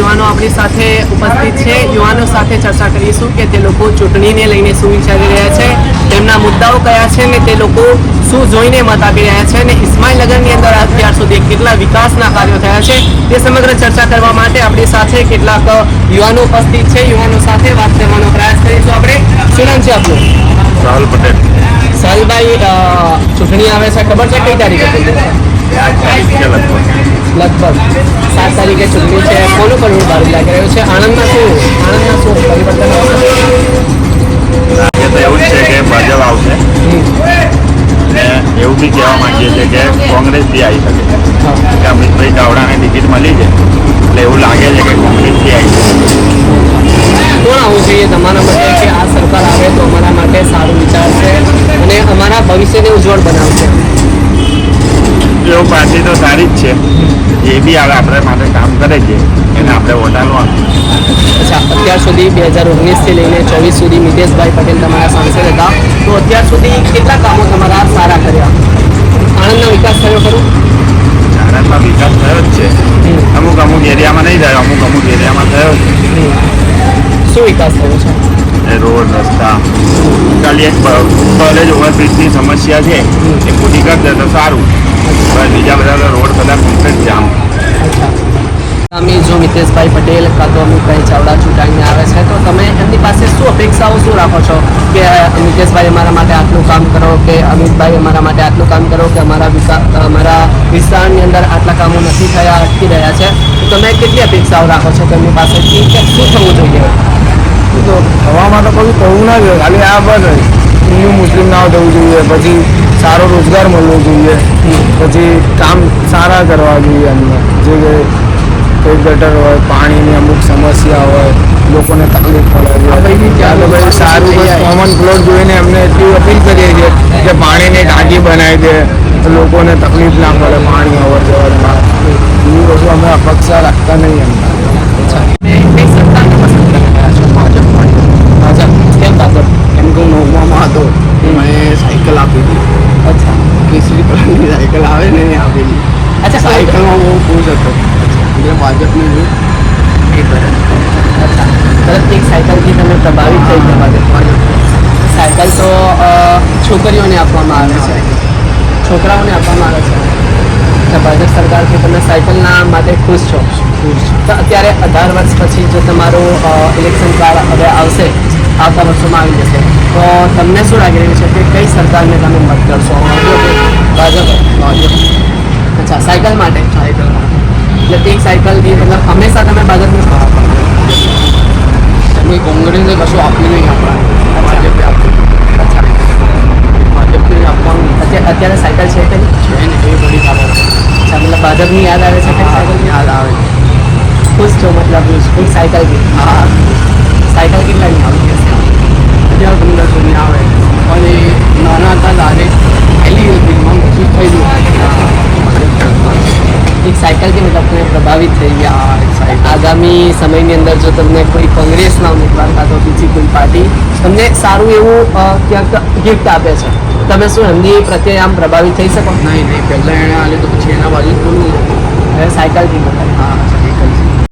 યુવાનો આપણી સાથે ઉપસ્થિત છે. યુવાનો સાથે ચર્ચા કરીશું કે તે લોકો ચૂંટણીને લઈને શું વિચારી રહ્યા છે તેમના મુદ્દાઓ કયા છે ને તે લોકો શું જોઈને મત આપી રહ્યા છે અને ઇસ્માઇલનગરની અંદર અત્યાર સુધી કેટલા વિકાસના કાર્યો થયા છે તે સમગ્ર ચર્ચા કરવા માટે આપણી સાથે કેટલાક યુવાનો ઉપસ્થિત છે. યુવાનો સાથે વાત કરવાનો પ્રયાસ કરીશું આપણે. શું નામ છે આપણું રાહુલ પટેલ. સાલભાઈ ચૂંટણી આવે છે. ખબર છે કઈ તારીખે? લગભગ સાત તારીખે ચૂંટણી છે. કોનું કરવું સારું લાગી રહ્યો છે. આણંદમાં શું? આણંદમાં શું પરિવર્તન આવશે? તો એવું જ છે કે ભાજપ આવશે. એવું બી કહેવા માંગીએ છીએ કે કોંગ્રેસ બી આવી શકે. કે અમિતભાઈ ચાવડાને ટિકિટ મળી છે. એટલે એવું લાગે છે કે કોંગ્રેસ બી આવી શકે. કોણ આવવું જોઈએ તમારા માટે કે આ સરકાર આવે તો અમારા માટે સારું વિચારશે અને અમારા ભવિષ્યને ઉજ્જવળ બનાવશે? એવું પાર્ટી તો સારી જ છે. જે બી આવે આપણે માટે કામ કરે છે. એને આપણે વોટ આપવાનું અચ્છા અત્યાર સુધી બે હજાર ઓગણીસથી લઈને ચોવીસ સુધી મિતેશભાઈ પટેલ તમારા સાંસદ હતા. તો અત્યાર સુધી કેટલા કામો તમારા સારા કર્યા? આણંદનો વિકાસ થયો ખરું? આણંદમાં વિકાસ થયો જ છે. અમુક અમુક એરિયામાં નહીં થયો અમુક અમુક એરિયામાં થયો છે શું વિકાસ થયો છે? એ રોડ રસ્તા. ખાલી એક કોલેજ ઓવરબ્રિજની સમસ્યા છે. એ પૂરી કરી દે તો સારું. બીજા બધા રોડ બધા કમ્પ્લીટ જામ. અમે જો મિતેશભાઈ પટેલ કાં તો અમિતભાઈ ચાવડા ચૂંટાઈને આવે છે. તો તમે એમની પાસે શું અપેક્ષાઓ શું રાખો છો કે મિતેશભાઈ અમારા માટે આટલું કામ કરો કે અમિતભાઈ અમારા માટે આટલું કામ કરો કે અમારા વિકાસ અમારા વિસ્તારની અંદર આટલા કામો નથી થયા અટકી રહ્યા છે? તો તમે કેટલી અપેક્ષાઓ રાખો છો તેમની પાસેથી કે શું થવું જોઈએ? તો હવામાં તો કશું થવું ના જોઈએ ખાલી આ બસ હિન્દુ મુસ્લિમ ના થવું જોઈએ પછી સારો રોજગાર મળવો જોઈએ પછી કામ સારા કરવા જોઈએ એમને. જે કોઈ ગટર હોય પાણીની અમુક સમસ્યા હોય લોકોને તકલીફ પડે સારું બસ કોમન પ્લોટ જોઈને એમને એટલી અપીલ કરીએ છીએ કે પાણીની ટાંકી બનાવી દે તો લોકોને તકલીફ ના પડે પાણી અવર જવરમાં. એવું વસ્તુ અમે અપેક્ષા રાખતા નહીં એમના હતો મેં સાયકલ આપી હતી અચ્છા. કેસરી કલરની સાયકલ આવે ને આપેલી અચ્છા સાયકલમાં બહુ ખુશ હતો એટલે ભાજપને જો એ કરે અચ્છા. તરત એક સાયકલથી તમે પ્રભાવિત થઈ ગયા ભાજપ સાયકલ તો છોકરીઓને આપવામાં આવે છે. છોકરાઓને આપવામાં આવે છે. ભાજપ સરકારથી તમે સાયકલના માટે ખુશ છો? તો અત્યારે અઢાર વર્ષ પછી જો તમારું ઇલેક્શન કાર્ડ હવે આવશે આવતા વર્ષોમાં આવી જશે. તો તમને શું લાગી રહ્યું છે કે કઈ સરકારને તમે મત કરશો ભાજપ ભાજપ. સાયકલ માટે. સાયકલ એટલે એક સાયકલથી મતલબ હંમેશા તમે સાથ આપો. એમને કોંગ્રેસે કશું આપ્યું નહીં આપણા ભાજપે આપ્યું ભાજપને આપવાનું. અત્યારે અત્યારે સાયકલ છે કે? છે ને એ બધી ખબર છે મતલબ ભાજપની યાદ આવે છે કે સાયકલ યાદ આવે. ખુશ છો મતલબ સાયકલ બી હા સાયકલ કેટલાની આવી જશે હજાર પંદરસોની આવે પણ એ નાના હતા ત્યારે પહેલી ફિલ્મમાં પછી થઈ ગયું એક સાયકલથી મતલબ તમે પ્રભાવિત થઈ ગયા આગામી સમયની અંદર જો તમને કોઈ કોંગ્રેસના ઉમેદવાર કાં તો બીજી કોઈ પાર્ટી તમને સારું એવું ક્યાંક ગિફ્ટ આપે છે? તમે શું એમની પ્રત્યે આમ પ્રભાવિત થઈ શકો? નહીં નહીં પહેલાં એણે આ તો પછી એના બાજુ થોડું સાયકલથી મતલબ હા સાયકલ